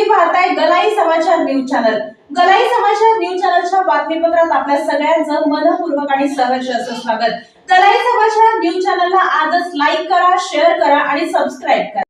तुम्ही पाहताय गलाई समाचार न्यूज चॅनल. गलाई समाचार न्यूज चॅनलच्या बातमीपत्रात आपल्या सगळ्यांचं मनपूर्वक आणि सहर्ष असं स्वागत. गलाई समाचार न्यूज चॅनलला आजच लाईक करा शेअर करा आणि सबस्क्राईब करा.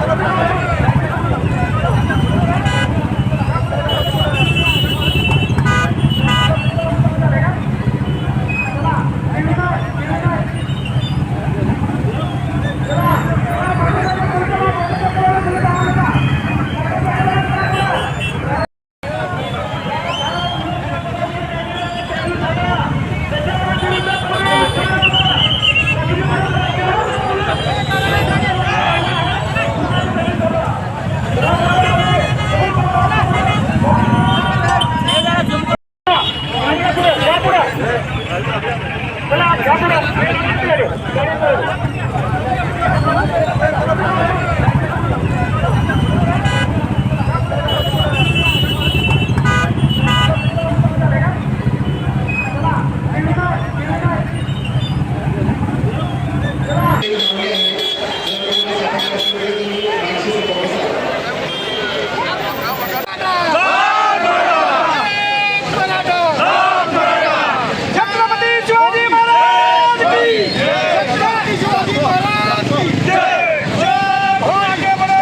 छत्रपती शिवाजी महाराज की छत्रपती शिवाजी महाराज की जय जय हो आगे बढ़ो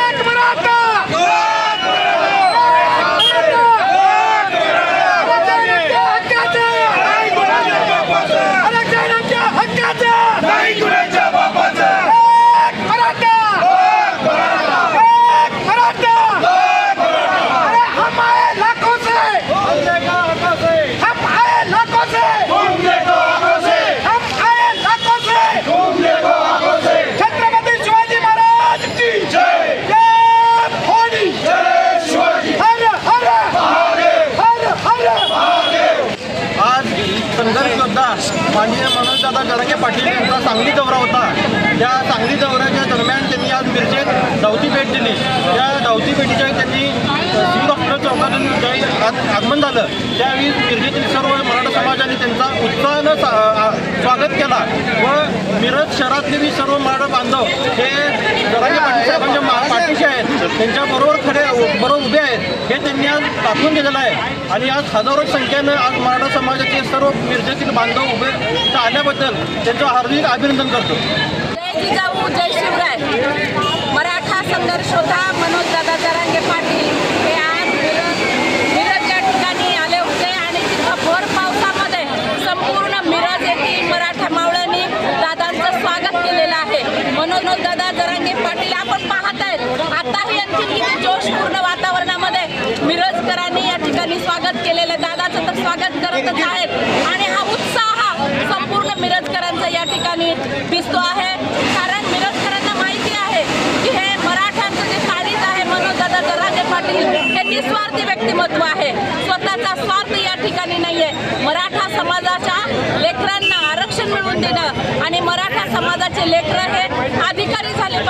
एक मराठा आरक्षणाच्या हक्काचे नाही गुन्ह्याच्या बापाचं एक मराठा एक मराठा अरे हम आए लाखों से हम आए लाखों से हम आए लाखों से छत्रपति शिवाजी महाराज की जय जय भवानी हर हर हर हर आज संघर्ष योद्धा माननीय मनोजदादा जरांगे पाटील यांचा सांगली दौरा होता. त्या सांगली दौऱ्याच्या दरम्यान त्यांनी आज मिरजेत धावती भेट दिली. त्या धावती भेटीच्या त्यांनी सिव्हिल डॉक्टर चौकातून ज्यावेळी आगमन झालं त्यावेळी मिरजेतील सर्व मराठा समाजाने त्यांचा उत्साहानं सा- स्वागत केला व मिरज शहरातले बी सर्व मराठा बांधव हे जरांगे पाटील साहेबांच्या पाठीशी आहेत त्यांच्याबरोबर खरे बरोबर उभे आहेत हे त्यांनी आज दाखवून दिलेलं आहे. आणि आज हजारो संख्येनं आज मराठा समाजाचे सर्व मिरजेतील बांधव उभे आल्याबद्दल त्यांचं हार्दिक अभिनंदन करतो. जिजाऊ जय शिवराय. मराठा संघर्ष होता मनोज दादा जरांगे पाटील. हे आज मिरज मिरज या ठिकाणी आले होते आणि तिथं भर पावसामध्ये संपूर्ण मिरज येथील मराठा मावळ्यांनी दादांचं स्वागत केलेलं आहे. मनोज दादा जरांगे पाटील आपण पाहत आहेत. आताही आणखी किती जोशपूर्ण वातावरणामध्ये मिरजकरांनी या ठिकाणी स्वागत केलेलं आहे. दादाचं तर स्वागत करतच आहेत. आणि हा उत्साह संपूर्ण मिरजकरांचा या ठिकाणी दिसतो आहे कारण मिरजकरांना माहिती आहे की हे मराठ्यांचं जे तारीख आहे मनोजदादा जरांगे पाटील हे निस्वार्थी व्यक्तिमत्व आहे स्वतःचा स्वार्थ या ठिकाणी नाहीये मराठा समाजाच्या लेकरांना आरक्षण मिळवून देणं आणि मराठा समाजाचे लेकरं हे अधिकारी झाले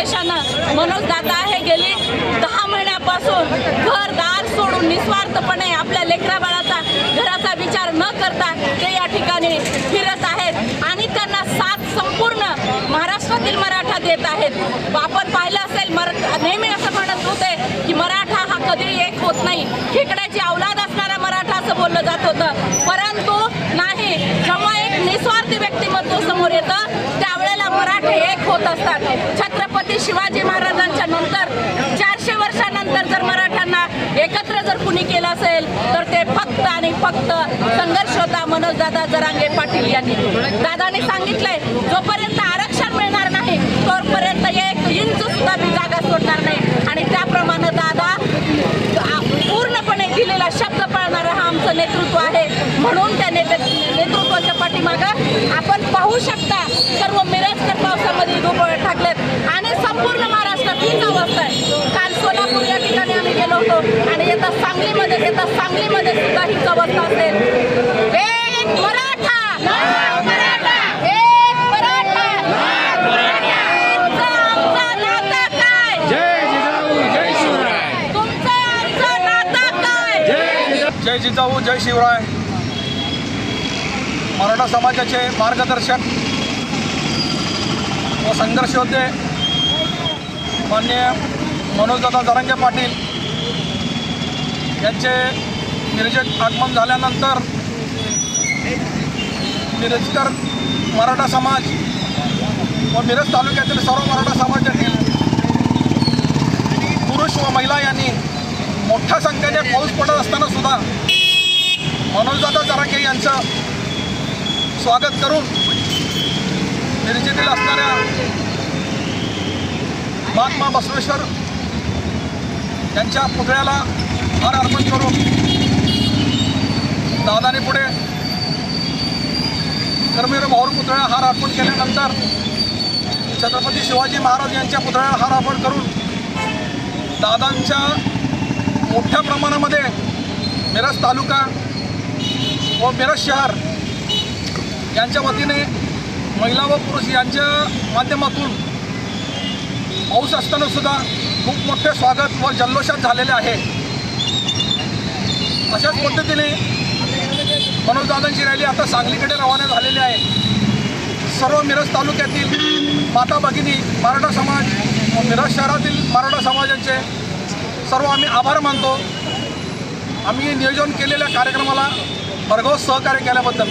पाहिजेत उद्देशानं मनोज दादा हे गेली दहा महिन्यापासून घर दार सोडून निस्वार्थपणे आपल्या लेकराबाळाचा घराचा विचार न करता ते या ठिकाणी फिरत आहेत आणि त्यांना साथ संपूर्ण महाराष्ट्रातील मराठा देत आहेत आपण पाहिलं असेल मर नेहमी असं म्हणत होते की मराठा हा कधी एक होत नाही खेकड्याची अवलाद असणारा मराठा असं बोललं जात होतं परंतु नाही जेव्हा एक निस्वार्थी व्यक्तिमत्व समोर येतं त्यावेळेला मराठे एक होत असतात. छत्रपती शिवाजी महाराजांच्या नंतर चारशे वर्षानंतर जर मराठ्यांना एकत्र जर कुणी केलं असेल तर ते फक्त आणि फक्त संघर्ष होता मनोजदादा जरांगे पाटील यांनी. दादाने सांगितलंय जोपर्यंत आरक्षण आता सांगलीमध्ये सुद्धा ही अवस्था असेल. जय जिजाऊ जय शिवराय. मराठा समाजाचे मार्गदर्शक व संघर्ष होते मान्य मनोजदादा जरंगे पाटील. यांचे मिरजेत आगमन झाल्यानंतर मिरजकर मराठा समाज व मिरज तालुक्यातील सर्व मराठा समाजातील पुरुष व महिला यांनी मोठ्या संख्येने पाऊस पडत असताना सुद्धा मनोजदादा जराके यांचं स्वागत करून मिरजेतील असणाऱ्या महात्मा बसवेश्वर यांच्या पुतळ्याला हार अर्पण करून दादाने पुढे. कर्मवीर भाऊर पुतळ्या हार अर्पण केल्यानंतर छत्रपती शिवाजी महाराज यांच्या पुतळ्याला हार अर्पण करून दादांच्या मोठ्या प्रमाणामध्ये मिरज तालुका व मिरज शहर यांच्या वतीने महिला व पुरुष यांच्या माध्यमातून पाऊस असतानासुद्धा खूप मोठे स्वागत व जल्लोषात झालेले आहे. अशाच पद्धतीने मनोजदादांची रॅली आता सांगलीकडे रवाना झालेली आहे. सर्व मिरज तालुक्यातील माता भगिनी मराठा समाज मिरज शहरातील मराठा समाजाचे सर्व आम्ही आभार मानतो. आम्ही नियोजन केलेल्या कार्यक्रमाला भरघोस सहकार्य केल्याबद्दल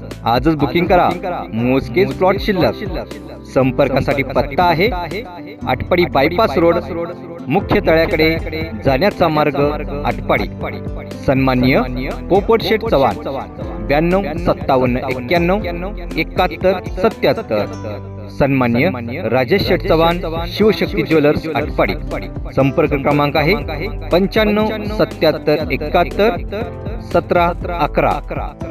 आजच बुकिंग करा. मोजकेच प्लॉट शिल्लक. संपर्कासाठी पत्ता आहे आटपाडी बायपास रोड मुख्य तळ्याकडे जाण्याचा मार्ग आटपाडी. सन्माननीय पोपट शेठ चव्हाण. ब्याण्णव सत्तावन्न एक्क्याण्णव एकाहत्तर सत्याहत्तर. सन्माननीय राजेश शेठ चव्हाण शिवशक्ती ज्वेलर्स आटपाडी. संपर्क क्रमांक आहे पंच्याण्णव सत्याहत्तर एकाहत्तर सतरा अकरा.